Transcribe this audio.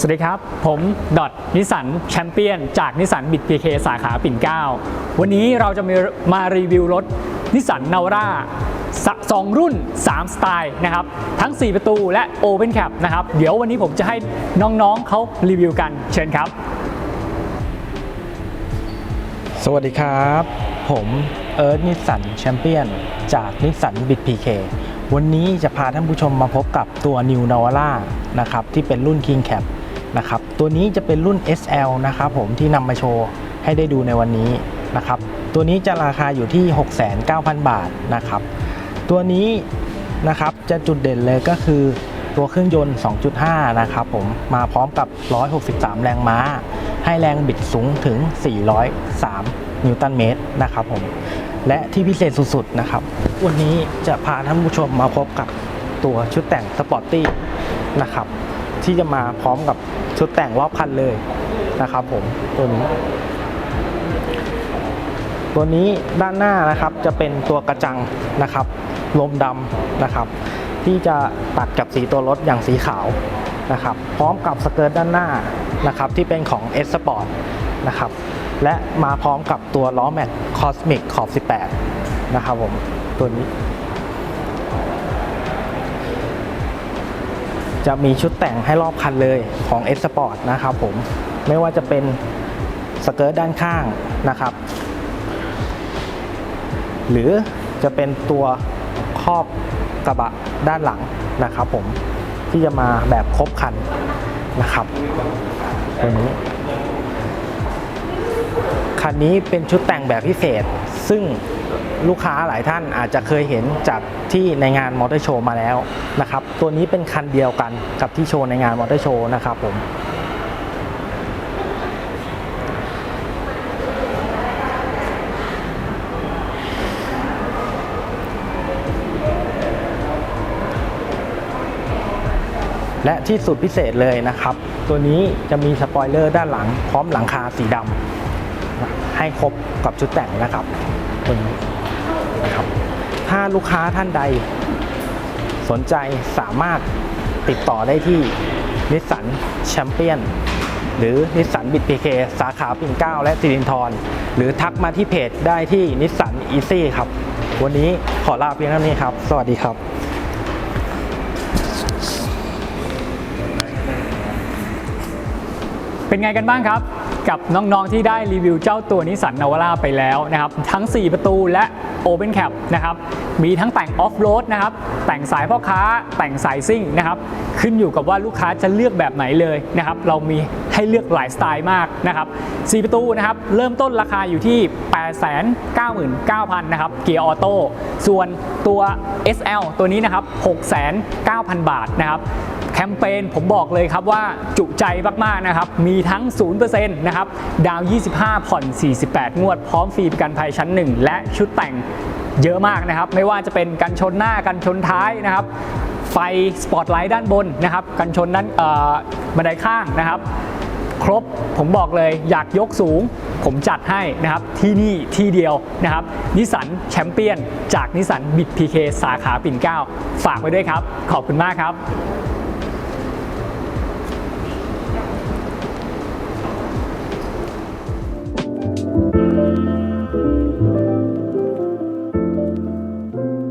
สวัสดีครับ ผมดอทนิสันแชมเปี้ยนจากนิสันบิดพีเคสาขาปิ่นเกล้าวันนี้เราจะมามารีวิวรถนิสันนาวร่าสองรุ่น 3 สไตล์นะครับ ทั้ง 4 ประตูและ Open Cap นะครับ เดี๋ยววันนี้ผมจะให้น้องๆเขารีวิวกันเชิญครับ สวัสดีครับ ผมเอิร์ธนิสันแชมเปี้ยนจากนิสสันบิดพีเควันนี้จะพาท่านผู้ชมมาพบกับตัว New Navara นะครับที่เป็นรุ่น King Cap นะครับตัวนี้จะเป็นรุ่น SL นะครับผมที่นำมาโชว์ให้ได้ดูในวันนี้นะครับตัวนี้จะราคาอยู่ที่ 6,900 บาทนะครับตัวนี้นะครับจะจุดเด่นเลยก็คือตัวเครื่องยนต์ 2.5 นะครับผมมาพร้อมกับ 163 แรงม้า ให้แรงบิดสูงถึง 403 นิวตันเมตรนะครับผมและที่พิเศษสุดๆนะครับ วันนี้จะพาท่านผู้ชมมาพบกับตัวชุดแต่งสปอร์ตตี้นะครับ ที่จะมาพร้อมกับชุดแต่งรอบคันเลยนะครับผมตัวนี้ตัวนี้ด้านหน้านะครับจะเป็นตัวกระจังนะครับลมดำนะครับ ที่จะตัดกับสีตัวรถอย่างสีขาวนะครับ พร้อมกับสเกิร์ตด้านหน้านะครับที่เป็นของ S Sport นะครับและมาพร้อมกับตัวล้อแม็กคอสมิกขอบ 18 นะครับผมตัวนี้ จะมีชุดแต่งให้รอบคันเลยของ S Sport นะครับผมไม่ว่าจะเป็นสเกิร์ตด้านข้างนะครับ หรือจะเป็นตัวครอบกระบะด้านหลังนะครับผมที่จะมาแบบครบคันนะครับตัวนี้คันนี้เป็นชุดแต่งแบบพิเศษ ซึ่ง ลูกค้าหลายท่านอาจจะเคยเห็นจากที่ในงานมอเตอร์โชว์มาแล้วนะครับ ตัวนี้เป็นคันเดียวกันกับที่โชว์ในงานมอเตอร์โชว์นะครับผมและที่สุดพิเศษเลยนะครับ ตัวนี้จะมีสปอยเลอร์ด้านหลังพร้อมหลังคาสีดำให้ครบกับชุดแต่งนะครับตัวนี้ นะครับ ถ้าลูกค้าท่านใด สนใจสามารถติดต่อได้ที่นิสสันแชมเปี้ยนหรือนิสสันบิดพีเคสาขาปิ่นเก้าและสิรินทรหรือทักมาที่เพจได้ที่นิสสันอีซี่ครับ วันนี้ขอลาเพียงเท่านี้ครับ สวัสดีครับเป็นไงกันบ้างครับ กับน้องๆที่ได้รีวิวเจ้าตัวนิสสันนาวาร่าไปแล้วนะครับ ทั้ง 4 ประตูและ Open Cap นะครับมีทั้งแต่งออฟโรดนะครับแต่งสายพ่อค้าแต่งสายซิ่งนะครับขึ้นอยู่กับว่าลูกค้าจะเลือกแบบไหนเลยนะครับเรามีให้เลือกหลายสไตล์มากนะครับ4ประตูนะครับเริ่มต้นราคาอยู่ที่ 899,000นะครับเกียร์ออโต้ส่วนตัว SL ตัวนี้นะครับ 6,9,000 บาทนะครับ แคมเปญผมบอกเลยครับว่าจุใจมากๆนะครับ มีทั้ง 0%นะครับ ดาว 25 ผ่อน 48 งวด พร้อมฟรีประกันภัยชั้น 1 และชุดแต่งเยอะมากนะครับ ไม่ว่าจะเป็นกันชนหน้ากันชนท้ายนะครับ ไฟสปอตไลท์ด้านบนนะครับ กันชนนั้นเอ่อบันไดข้างนะครับ ครบผมบอกเลยอยากยกสูงผมจัดให้นะครับที่นี่ที่เดียวนะครับนิสันแชมเปี้ยนจากนิสันบิดพีเคสาขาปิ่นเกล้า ฝากไว้ด้วยครับ ขอบคุณมากครับ